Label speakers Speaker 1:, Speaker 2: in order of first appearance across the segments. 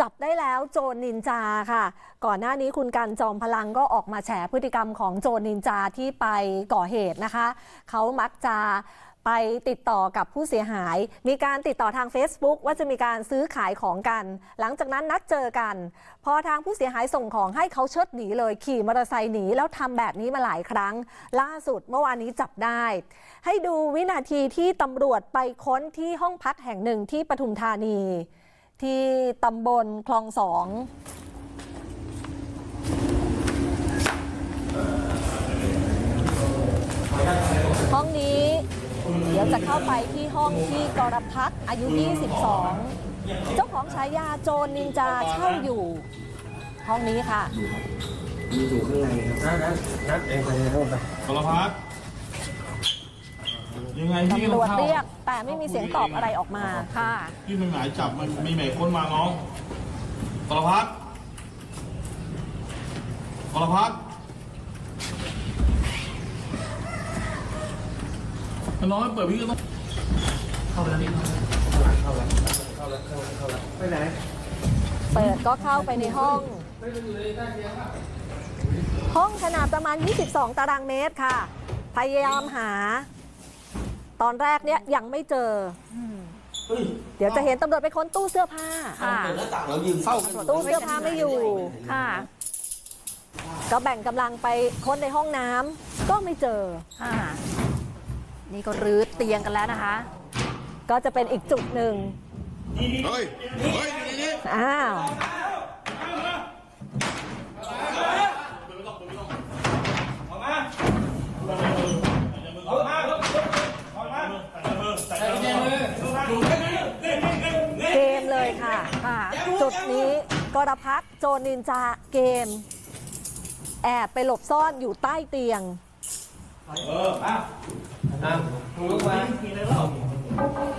Speaker 1: จับได้แล้วโจรนินจาค่ะ ก่อนหน้านี้คุณกันจอมพลังก็ออกมาแฉพฤติกรรมของโจรนินจาที่ไปก่อเหตุนะคะ เขามักจะไปติดต่อกับผู้เสียหาย มีการติดต่อทาง Facebook ว่าจะมีการซื้อขายของกัน หลังจากนั้นนัดเจอกัน พอทางผู้เสียหายส่งของให้เขาเชิดหนีเลย ขี่มอเตอร์ไซค์หนีแล้วทำแบบนี้มาหลายครั้ง ล่าสุดเมื่อวานนี้จับได้ ให้ดูวินาทีที่ตำรวจไปค้นที่ห้องพักแห่งหนึ่งที่ปทุมธานี ที่ตำบลคลองสองห้องนี้ เดี๋ยวจะเข้าไปที่ห้องที่กรพัฒน์อายุ 22 เจ้าของฉายาโจรนินจาเช่าอยู่ ห้องนี้ค่ะ
Speaker 2: มีอยู่ข้างในครับนัดนัดเองไปในห้องไป
Speaker 3: สารพัด ยังไงพี่
Speaker 1: ตำรวจ
Speaker 3: ต้องข้า
Speaker 1: เรียก แต่ไม่มีเสียงตอบอะไรออกมาค่ะ
Speaker 3: พี่มันหมายจับมันมีหมายค้นมาน้องสารพัดสารพัดมันน้องให้เปิดพี่ก็ต้อง
Speaker 2: ไปไหน
Speaker 1: เปิดก็เข้าไปในห้อง ห้องขนาดประมาณ 22 ตารางเมตรค่ะ พยายามหา ตอนแรกเนี่ยยังไม่เจออเดี๋ยวจะเห็นตำรวจไปค้นตู้เสื้อผ้า
Speaker 4: ค่ะ
Speaker 2: เรายืนเฝ้ากัน
Speaker 1: ตู้เสื้อผ้าไม่อยู่
Speaker 4: ค่ะ
Speaker 1: ก็แบ่งกำลังไปค้นในห้องน้ำก็ไม่เจอ
Speaker 4: ค่ะ นี่ก็รื้อเตียงกันแล้วนะคะ
Speaker 1: ก็จะเป็นอีกจุดหนึ่ง
Speaker 3: เฮ้ย เฮ้ยนี่นี่
Speaker 1: อ้าว จุดนี้กรพักโจนินจาเกม แอบไปหลบซ่อนอยู่ใต้เตียง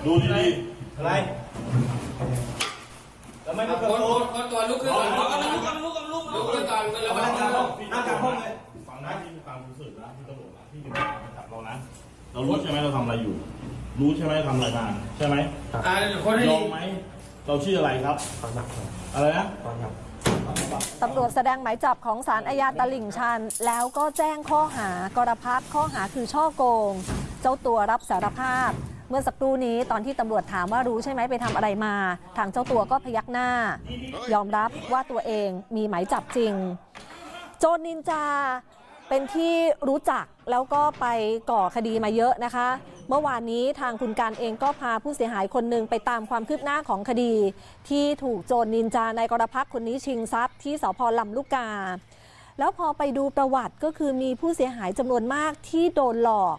Speaker 3: ดูดี
Speaker 2: อะไรแล้วไม่ต้องกระโดด
Speaker 5: คนก่อนลุกขึ้นก่อนลุกขึ้นลุกขึ้นลุกขึ้นลุกขึ้นก่อนแล้ว
Speaker 2: นั่งกลางห้องนั่งกลางห้องเลย
Speaker 3: ๆฟังนะที่ฟังรู้สึกนะที่ตำรวจนะที่อยู่มาจับเรานะเรารู้ใช่ไหมเราทำอะไรอยู่ รู้ใช่ไหมทำอะไรมาใช่ไหม
Speaker 5: อ่าคนให้
Speaker 3: ย
Speaker 5: ดี
Speaker 3: อมไหม เราชื่ออะไรครับ
Speaker 2: ตอนนับก่อน
Speaker 3: อะไรนะ
Speaker 2: ตอนนับ
Speaker 1: ตำรวจแสดงหมายจับของศาลอาญาตลิ่งชัน แล้วก็แจ้งข้อหากรพัฒน์ข้อหาคือช่อโกง เจ้าตัวรับสารภาพ เมื่อสักครู่นี้ตอนที่ตำรวจถามว่ารู้ใช่ไหมไปทำอะไรมา ทางเจ้าตัวก็พยักหน้า ยอมรับว่าตัวเองมีหมายจับจริง โจรนินจาเป็นที่รู้จักแล้วก็ไปก่อคดีมาเยอะนะคะ เมื่อวานนี้ทางคุณการเองก็พาผู้เสียหายคนหนึ่งไปตามความคืบหน้าของคดี ที่ถูกโจรนินจาในกรพักคนนี้ชิงทรัพย์ที่สพลำลูกกา แล้วพอไปดูประวัติก็คือมีผู้เสียหายจำนวนมากที่โดนหลอก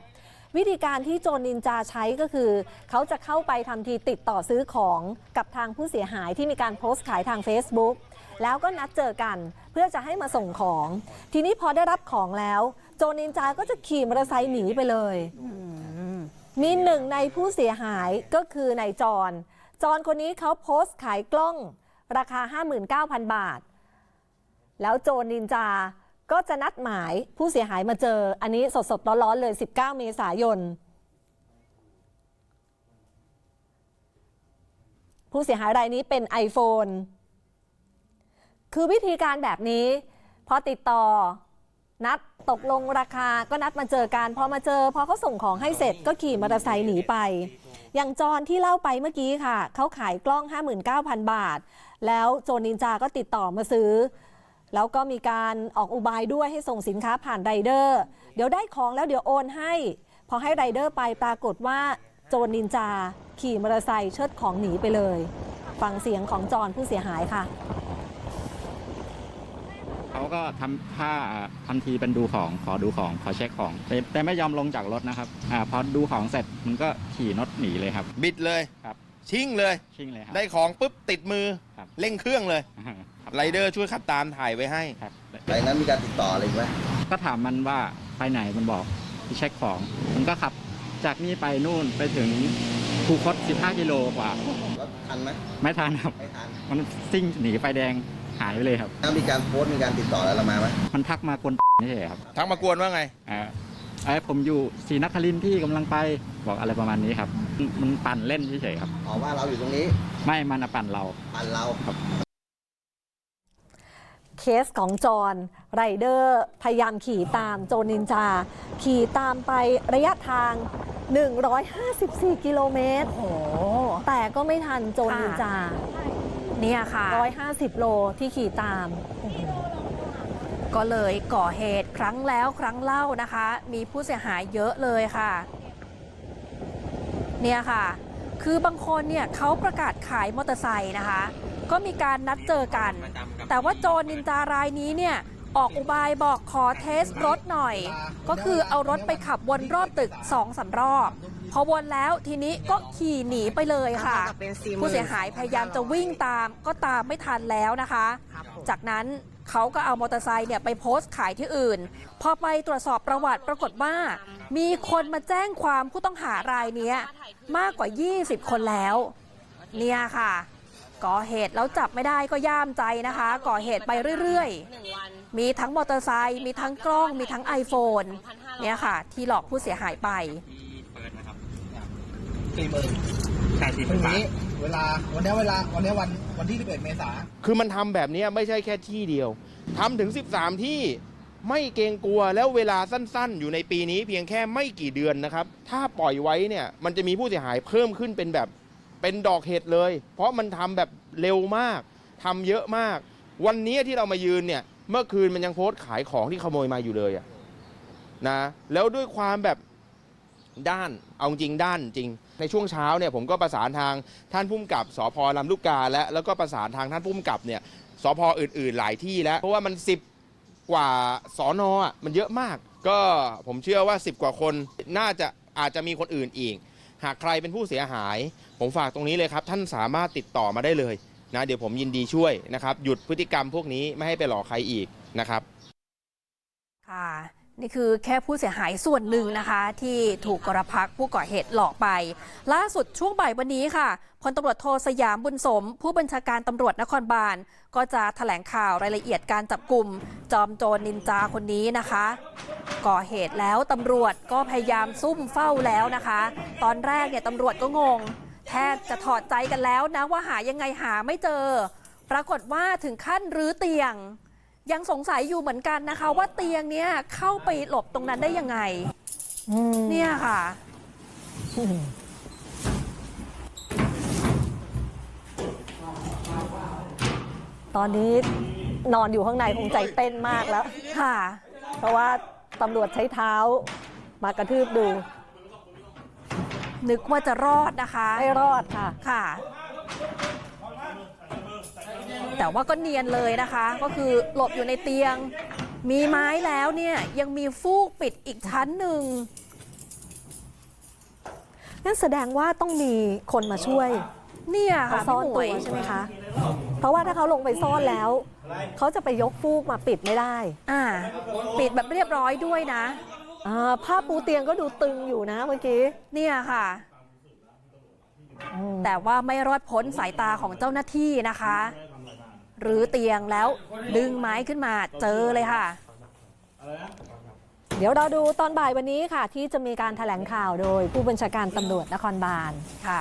Speaker 1: วิธีการที่โจรนินจาใช้ก็คือ เขาจะเข้าไปทำทีติดต่อซื้อของกับทางผู้เสียหายที่มีการโพสต์ขายทาง Facebook แล้วก็นัดเจอกันเพื่อจะให้มาส่งของ ทีนี้พอได้รับของแล้ว โจรนินจาก็จะขี่มอเตอร์ไซค์หนีไปเลย มีหนึ่งในผู้เสียหายก็คือนายจร จรคนนี้เขาโพสต์ขายกล้องราคา 59,000 บาท แล้วโจรนินจา ก็จะนัดหมายผู้เสียหายมาเจอ อันนี้สดๆร้อนๆเลย 19 เมษายน ผู้เสียหายรายนี้เป็น iPhone คือวิธีการแบบนี้ พอติดต่อ นัดตกลงราคาก็นัดมาเจอกันพอมาเจอพอเขาส่งของให้เสร็จก็ขี่มอเตอร์ไซค์หนีไป อย่างจอนที่เล่าไปเมื่อกี้ค่ะ เขาขายกล้อง 59,000 บาท แล้วโจนินจาก็ติดต่อมาซื้อ แล้วก็มีการออกอุบายด้วยให้ส่งสินค้าผ่านไรเดอร์เดี๋ยวได้ของแล้วเดี๋ยวโอนให้ พอให้ไรเดอร์ไปปรากฏว่าโจนินจา ขี่มอเตอร์ไซค์เชิดของหนีไปเลย ฟังเสียงของจอนผู้เสียหายค่ะ
Speaker 6: เขาก็ทำท่าทำทีเป็นดูของขอดูของขอเช็คของแต่แต่ไม่ยอมลงจากรถนะครับอ่าพอดูของเสร็จมันก็ขี่รถหนีเลยครับ
Speaker 7: บิดเลย
Speaker 6: ครับ
Speaker 7: ชิ่งเลย
Speaker 6: ชิ่งเลยครับ
Speaker 7: ได้ของปุ๊บติดมือ
Speaker 6: ครับ
Speaker 7: เร่งเครื่องเลย
Speaker 6: ครับ
Speaker 7: ไรเดอร์ช่วยขับตามถ่ายไว้ให้
Speaker 6: ครับ
Speaker 2: หลังนั้นมีการติดต่ออะไรอีกไหม
Speaker 6: ก็ถามมันว่าไปไหนมันบอกไปเช็คของมันก็ขับจากนี่ไปนู่นไปถึงคูคต15กิโลกว่า
Speaker 2: รถทันไหม
Speaker 6: ไม่ทันครับ
Speaker 2: ไม่ทัน
Speaker 6: มันซิ่งหนีไฟแดง หายไปเลยครับ
Speaker 2: ถ้ามีการโพสต์มีการติดต่ออะไรเรามาไหม
Speaker 6: มันทักมากวนนี่เฉยครับ
Speaker 7: ทักมากวนว่าไง
Speaker 6: อ่าไอ้ผมอยู่ศรีนครินทร์ที่กำลังไปบอกอะไรประมาณนี้ครับมันปั่นเล่นเฉยๆครับ
Speaker 2: อ๋อว่าเราอยู่ตรงนี้
Speaker 6: ไม่มันอะปั่นเรา
Speaker 2: ปั่นเรา
Speaker 6: ครับ
Speaker 1: เคสของจอห์นไรเดอร์พยายามขี่ตามโจรนินจา ขี่ตามไประยะทาง 154 กิโลเมตร
Speaker 4: โอ้โห
Speaker 1: แต่ก็ไม่ทันโจรนินจา
Speaker 4: เนี่ยค่ะ
Speaker 1: 150 โลที่ขี่ตาม
Speaker 4: ก็เลยก่อเหตุครั้งแล้วครั้งเล่านะคะ มีผู้เสียหายเยอะเลยค่ะ เนี่ยค่ะ คือบางคนเนี่ยเขาประกาศขายมอเตอร์ไซค์นะคะ ก็มีการนัดเจอกัน แต่ว่าโจรนินจารายนี้เนี่ยออกอุบายบอกขอเทสรถหน่อย ก็คือเอารถไปขับวนรอบตึก2อสารอบ พอวนแล้วทีนี้ก็ขี่หนีไปเลยค่ะ ผู้เสียหายพยายามจะวิ่งตามก็ตามไม่ทันแล้วนะคะ จากนั้นเขาก็เอามอเตอร์ไซค์เนี่ยไปโพสต์ขายที่อื่น พอไปตรวจสอบประวัติปรากฏว่า มีคนมาแจ้งความผู้ต้องหารายเนี้ยมากกว่า 20 คนแล้ว เนี่ยค่ะก่อเหตุแล้วจับไม่ได้ก็ย่ามใจนะคะ ก่อเหตุไปเรื่อยๆ มีทั้งมอเตอร์ไซค์มีทั้งกล้องมีทั้ง iPhone เนี่ยค่ะ ที่หลอกผู้เสียหายไป
Speaker 8: สี่หมื่นพรุ่งนี้เวลาวันนี้เวลาวันนี้วันวันที่11เมษา
Speaker 7: คือมันทำแบบเนี้ยไม่ใช่แค่ที่เดียวทำถึง 13 ที่ไม่เกรงกลัวแล้วเวลาสั้นๆ อยู่ในปีนี้เพียงแค่ไม่กี่เดือนนะครับ ถ้าปล่อยไว้เนี่ยมันจะมีผู้เสียหายเพิ่มขึ้นเป็นแบบเป็นดอกเห็ดเลย เพราะมันทำแบบเร็วมากทำเยอะมาก วันนี้ที่เรามายืนเนี่ยเมื่อคืนมันยังโพสต์ขายของที่ขโมยมาอยู่เลยอะนะแล้วด้วยความแบบด้านเอาจริงด้านจริง ในช่วงเช้าเนี่ยผมก็ประสานทางท่านผู้กำกับสพลำลูกกาและแล้วก็ประสานทางท่านผู้กำกับเนี่ยสพอื่น ๆ หลายที่แล้ว เพราะว่ามัน 10 กว่าสอนอะมันเยอะมาก ก็ผมเชื่อว่า 10 กว่าคนน่าจะอาจจะมีคนอื่นอีก หากใครเป็นผู้เสียหาย ผมฝากตรงนี้เลยครับ ท่านสามารถติดต่อมาได้เลยนะเดี๋ยวผมยินดีช่วยนะครับ หยุดพฤติกรรมพวกนี้ไม่ให้ไปหลอกใครอีกนะครับ
Speaker 4: ค่ะ นี่คือแค่ผู้เสียหายส่วนหนึ่งนะคะ ที่ถูกกรพักผู้ก่อเหตุหลอกไป ล่าสุดช่วงบ่ายวันนี้ค่ะพลตำรวจโทสยามบุญสม ผู้บัญชาการตำรวจนครบาล ก็จะแถลงข่าวรายละเอียดการจับกลุ่ม จอมโจรนินจาคนนี้นะคะ ก่อเหตุแล้วตำรวจก็พยายามซุ่มเฝ้าแล้วนะคะ ตอนแรกเนี่ยตำรวจก็งง แทบจะถอดใจกันแล้วนะว่าหายังไงหาไม่เจอ ปรากฏว่าถึงขั้นรื้อเตียง ยังสงสัยอยู่เหมือนกันนะคะ ว่าเตียงเนี้ยเข้าไปหลบตรงนั้นได้ยังไง
Speaker 1: อืม
Speaker 4: เนี่ยค่ะ
Speaker 1: ตอนนี้นอนอยู่ข้างในคงใจเต้นมากแล้ว
Speaker 4: ค่ะ
Speaker 1: เพราะว่าตำรวจใช้เท้ามากระทืบดู
Speaker 4: นึกว่าจะรอดนะคะ
Speaker 1: ไม่รอดค่ะ
Speaker 4: ค่ะ แต่ว่าก็เนียนเลยนะคะ ก็คือหลบอยู่ในเตียง มีไม้แล้วเนี่ยยังมีฟูกปิดอีกชั้นหนึ่ง
Speaker 1: นั่นแสดงว่าต้องมีคนมาช่วย
Speaker 4: เนี่ย
Speaker 1: เขา
Speaker 4: ค่ะ
Speaker 1: ซ่อน
Speaker 4: พี่หม
Speaker 1: ตัว
Speaker 4: วย
Speaker 1: ใช่ไหมคะ เพราะว่าถ้าเขาลงไปซ่อนแล้ว เขาจะไปยกฟูกมาปิดไม่ได้
Speaker 4: อ่า ปิดแบบเรียบร้อยด้วยนะ
Speaker 1: อ่าผ้าปูเตียงก็ดูตึงอยู่นะเมื่อกี้
Speaker 4: เนี่ยค่ะ
Speaker 1: อืม
Speaker 4: แต่ว่าไม่รอดพ้นสายตาของเจ้าหน้าที่นะคะ หรือเตียงแล้วดึงไม้ขึ้นมาเจอเลยค่ะ
Speaker 1: เดี๋ยวเราดูตอนบ่ายวันนี้ค่ะ ที่จะมีการแถลงข่าวโดยผู้บัญชาการตำรวจนครบาล
Speaker 4: ค่ะ